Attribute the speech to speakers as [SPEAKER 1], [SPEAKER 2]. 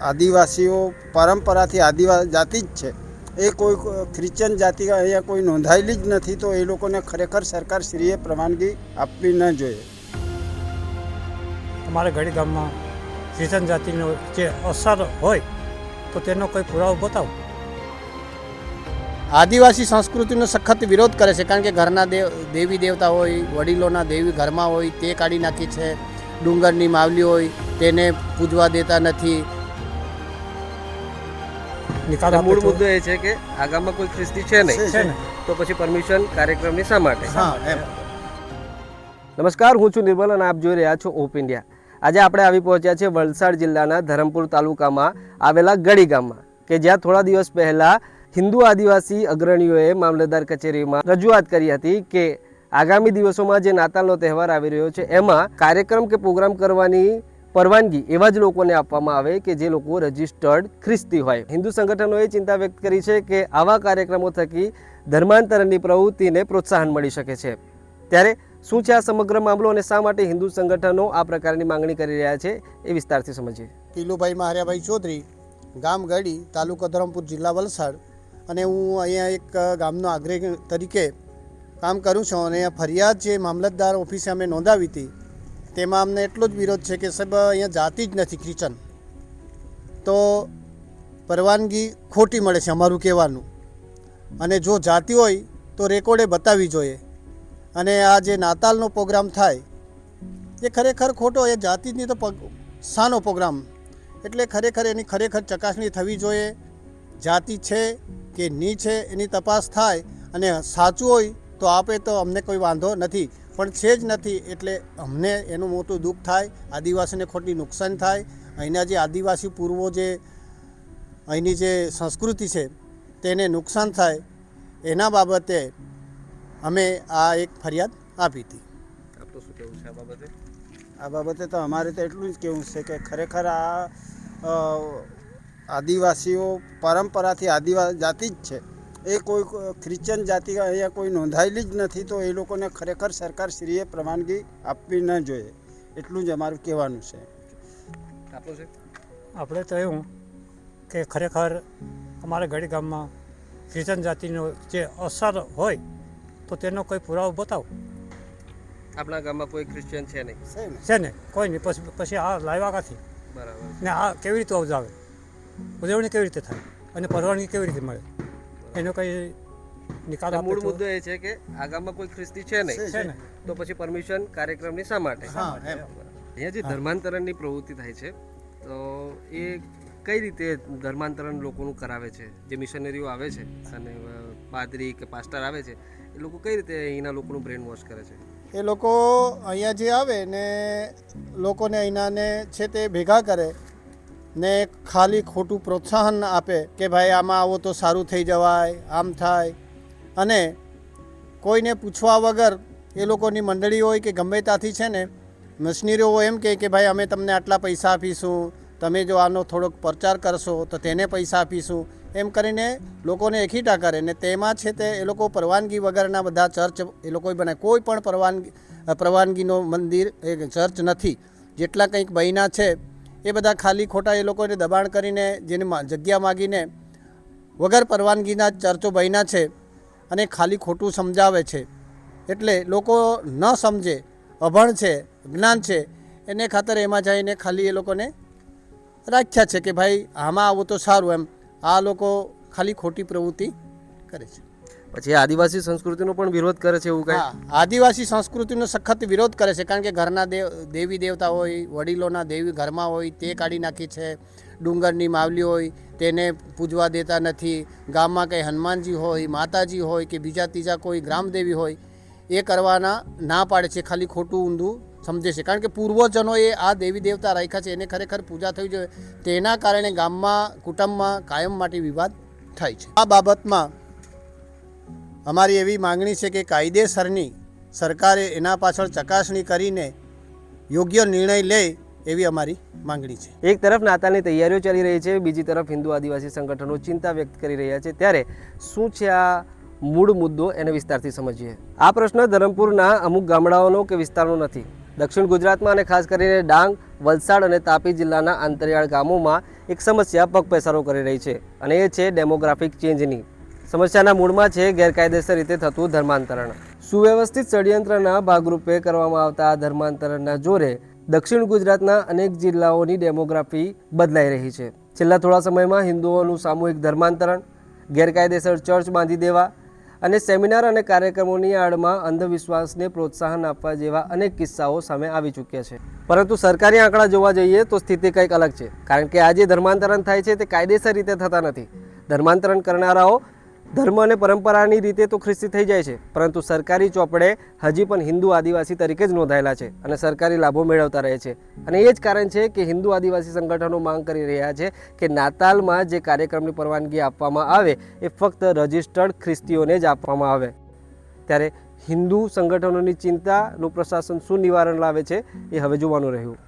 [SPEAKER 1] આદિવાસીઓ પરંપરાથી આદિવાસી જાતિ જ છે. એ કોઈ ખ્રિશ્ચન જાતિ અહીંયા કોઈ નોંધાયેલી જ નથી તો એ લોકોને ખરેખર સરકારશ્રીએ પરવાનગી આપવી ન જોઈએ.
[SPEAKER 2] અમારા ઘડી ગામમાં ક્રિશ્ચન જાતિનો જે અસર હોય તો તેનો કોઈ પુરાવો બતાવો.
[SPEAKER 3] આદિવાસી સંસ્કૃતિનો સખત વિરોધ કરે છે કારણ કે ઘરના દેવ દેવી દેવતા હોય વડીલોના દેવી ઘરમાં હોય તે કાઢી નાખી છે. ડુંગરની માવલી હોય તેને પૂજવા દેતા નથી.
[SPEAKER 2] નિકાલ
[SPEAKER 4] મૂળ મુદ્દો એ છે કે આગામાં કોઈ ખ્રિસ્તી છે નહીં તો પછી પરમિશન કાર્યક્રમની શા માટે?
[SPEAKER 3] હા
[SPEAKER 4] નમસ્કાર હું છું નિર્મલ અને આપ જોઈ રહ્યા છો ઓપ ઇન્ડિયા. આજે આપણે આવી પહોંચ્યા છે વલસાડ જિલ્લાના ધરમપુર તાલુકામાં આવેલા ગડી ગામમાં કે જ્યાં થોડા દિવસ પહેલા હિન્દુ આદિવાસી અગ્રણીઓએ મામલતદાર કચેરીમાં રજૂઆત કરી હતી કે આગામી દિવસોમાં જે નાતાલનો તહેવાર આવી રહ્યો છે એમાં કાર્યક્રમ કે પ્રોગ્રામ કરવાની પરવાનગી એવા જ લોકોને આપવામાં આવે કે જે લોકો રજિસ્ટર્ડ ખ્રિસ્તી હોય. હિન્દુ સંગઠનોએ ચિંતા વ્યક્ત કરી છે કે આવા કાર્યક્રમો થકી ધર્માંતરણની પ્રવૃત્તિને પ્રોત્સાહન મળી શકે છે. ત્યારે શું છે આ સમગ્ર મામલો અને શા માટે હિન્દુ સંગઠનો આ પ્રકારની માંગણી કરી રહ્યા છે એ વિસ્તારથી સમજીએ.
[SPEAKER 3] તિલુભાઈ મહાર્યાભાઈ ચૌધરી, ગામ ગડી, તાલુકો ધરમપુર, જિલ્લા વલસાડ અને હું અહીંયા એક ગામનો આગ્રહી તરીકે કામ કરું છું અને ફરિયાદ જે મામલતદાર ઓફિસે અમે નોંધાવી હતી તેમાં અમને એટલો જ વિરોધ છે કે સાહેબ, અહીંયા જાતિ જ નથી ક્રિશ્ચન તો પરવાનગી ખોટી મળે છે અમારું કહેવાનું. અને જો જાતિ હોય તો રેકોર્ડે બતાવવી જોઈએ. અને આ જે નાતાલનો પ્રોગ્રામ થાય, એ ખરેખર ખોટો, એ જાતિની તો શાનો પ્રોગ્રામ. એટલે ખરેખર એની ખરેખર ચકાસણી થવી જોઈએ. જાતિ છે કે ની છે એની તપાસ થાય અને સાચું હોય તો આપે તો અમને કોઈ વાંધો નથી. પણ છે જ નથી એટલે અમને એનું મોટું દુઃખ થાય આદિવાસીને ખોટી નુકસાન થાય. અહીંના જે આદિવાસી પૂર્વો જે અહીંની જે સંસ્કૃતિ છે તેને નુકસાન થાય એના બાબતે અમે આ એક ફરિયાદ આપી હતી.
[SPEAKER 4] આપનું શું કહેવું છે આ બાબતે?
[SPEAKER 1] આ બાબતે તો અમારે તો એટલું જ કહેવું છે કે ખરેખર આ આદિવાસીઓ પરંપરાથી આદિવાસી જાતિ જ છે. એ કોઈ ખ્રિશ્ચન જાતિ અહીંયા કોઈ નોંધાયેલી જ નથી તો એ લોકોને ખરેખર સરકારશ્રીએ પરવાનગી આપવી ન જોઈએ. એટલું જ અમારું કહેવાનું છે.
[SPEAKER 2] આપણે તો એવું કે ખરેખર અમારા ગઢી ગામમાં ક્રિશ્ચન જાતિનો જે અસર હોય તો તેનો કોઈ પુરાવો બતાવો.
[SPEAKER 4] આપણા ગામમાં કોઈ ક્રિશ્ચિયન છે નહીં?
[SPEAKER 1] છે ને?
[SPEAKER 2] કોઈ નહીં. પછી પછી આ લાવ્યા કાથી?
[SPEAKER 4] બરાબર.
[SPEAKER 2] ને આ કેવી રીતે ઉજાવે ઉજવણી કેવી રીતે થાય? અને પરવાનગી કેવી રીતે મળે? એનો કંઈ નિકાલ આપે
[SPEAKER 4] મૂળ મુદ્દો એ છે કે આગામાં કોઈ ખ્રિસ્તી છે નહીં.
[SPEAKER 2] છે ને.
[SPEAKER 4] તો પછી પરમિશન કાર્યક્રમની શા માટે?
[SPEAKER 3] હા એમ.
[SPEAKER 4] અહીંયા જે ધર્માંતરણની પ્રવૃત્તિ થાય છે તો એ કઈ રીતે ધર્માંતરણ લોકોનું કરાવે છે? જે મિશનરીઓ આવે છે અને પાદરી કે પાસ્ટર આવે છે એ લોકો કઈ રીતે અહીંના લોકોનું બ્રેન વોશ કરે છે?
[SPEAKER 3] એ લોકો અહીંયા જે આવે ને લોકોને અહીંનાને છે તે ભેગા કરે ને ખાલી ખોટું પ્રોત્સાહન આપે કે ભાઈ આમાં આવો તો સારું થઈ જવાય, આમ થાય. અને કોઈને પૂછવા વગર એ લોકોની મંડળી હોય કે ગમે ત્યાંથી છે ને, મશીનરીઓ એમ કહે કે ભાઈ અમે તમને આટલા પૈસા આપીશું, તમે જો આનો થોડોક પ્રચાર કરશો તો તેને પૈસા આપીશું. એમ કરીને લોકોને એકઠા કરે ને તેમાં છે તે એ લોકો પરવાનગી વગરના બધા ચર્ચ એ લોકોએ બનાવે કોઈ પણ પરવાનગી, પરવાનગીનો મંદિર એ ચર્ચ નથી. જેટલા કંઈક બહેના છે એ બધા ખાલી ખોટા એ લોકોને દબાણ કરીને જેને જગ્યા માગીને વગર પરવાનગીના ચર્ચો બન્યા છે અને ખાલી ખોટું સમજાવે છે. એટલે લોકો ન સમજે, અભણ છે જ્ઞાન છે, એને ખાતર એમાં જઈને ખાલી એ લોકોને રાખ્યા છે કે ભાઈ આમાં આવું તો સારું એમ. આ લોકો ખાલી ખોટી પ્રવૃત્તિ કરે છે.
[SPEAKER 4] પછી આદિવાસી સંસ્કૃતિનો પણ વિરોધ કરે છે એવું કઈ?
[SPEAKER 3] આદિવાસી સંસ્કૃતિનો સખત વિરોધ કરે છે કારણ કે ઘરના દેવ, દેવી દેવતા હોય, વડીલોના દેવી ઘરમાં હોય, તે કાઢી નાખી છે. ડુંગરની માવલી હોય, તેને પૂજવા દેતા નથી. ગામમાં કંઈ હનુમાનજી હોય, માતાજી હોય કે બીજા ત્રીજા કોઈ ગ્રામદેવી હોય, એ કરવાના ના પાડે છે. ખાલી ખોટું ઊંધું સમજે છે. કારણ કે પૂર્વજનોએ આ દેવી દેવતા રાખ્યા છે. એને ખરેખર પૂજા થવી જોઈએ. તેના કારણે ગામમાં, કુટુંબમાં કાયમ માટે વિવાદ થાય છે. આ બાબતમાં અમારી એવી માંગણી છે કે કાયદેસરની સરકારે એના પાછળ ચકાસણી કરીને યોગ્ય નિર્ણય લે એવી અમારી માંગણી છે.
[SPEAKER 4] એક તરફ નાતાલની તૈયારીઓ ચાલી રહી છે, બીજી તરફ હિન્દુ આદિવાસી સંગઠનો ચિંતા વ્યક્ત કરી રહ્યા છે. ત્યારે શું છે આ મૂળ મુદ્દો એને વિસ્તારથી સમજીએ? આ પ્રશ્ન ધરમપુરના અમુક ગામડાઓનો કે વિસ્તારનો નથી. દક્ષિણ ગુજરાતમાં અને ખાસ કરીને ડાંગ, વલસાડ અને તાપી જિલ્લાના આંતરિયાળ ગામોમાં એક સમસ્યા પગપેસારો કરી રહી છે અને એ છે ડેમોગ્રાફિક ચેન્જની. સમસ્યાના મૂળમાં છે ગેરકાયદેસર રીતે થતું ધર્માંતરણ. સુવ્યવસ્થિત ષડયંત્રના ભાગરૂપે કરવામાં આવતા આ ધર્માંતરણના જોરે દક્ષિણ ગુજરાતના અનેક જિલ્લાઓની ડેમોગ્રાફી બદલાઈ રહી છે. છેલ્લા થોડા સમયમાં હિન્દુઓનું સામૂહિક ધર્માંતરણ, ગેરકાયદેસર ચર્ચ બાંધી દેવા અને સેમિનાર અને કાર્યક્રમોની આડમાં અંધવિશ્વાસને પ્રોત્સાહન આપવા જેવા અનેક કિસ્સાઓ સામે આવી ચૂક્યા છે. પરંતુ સરકારી આંકડા જોવા જઈએ તો સ્થિતિ કંઈક અલગ છે. કારણ કે આજે ધર્માંતરણ થાય છે તે કાયદેસર રીતે થતા નથી. ધર્માંતરણ કરનારાઓ ધર્મ અને પરંપરાની રીતે તો ખ્રિસ્તી થઈ જાય છે, પરંતુ સરકારી ચોપડે હજી પણ હિન્દુ આદિવાસી તરીકે જ નોંધાયેલા છે અને સરકારી લાભો મેળવતા રહે છે. અને એ જ કારણ છે કે હિન્દુ આદિવાસી સંગઠનો માંગ કરી રહ્યા છે કે નાતાલમાં જે કાર્યક્રમની પરવાનગી આપવામાં આવે, એ ફક્ત રજિસ્ટર્ડ ખ્રિસ્તીઓને જ આપવામાં આવે. ત્યારે હિન્દુ સંગઠનોની ચિંતાનું પ્રશાસન શું નિવારણ લાવે છે, એ હવે જોવાનું રહ્યું.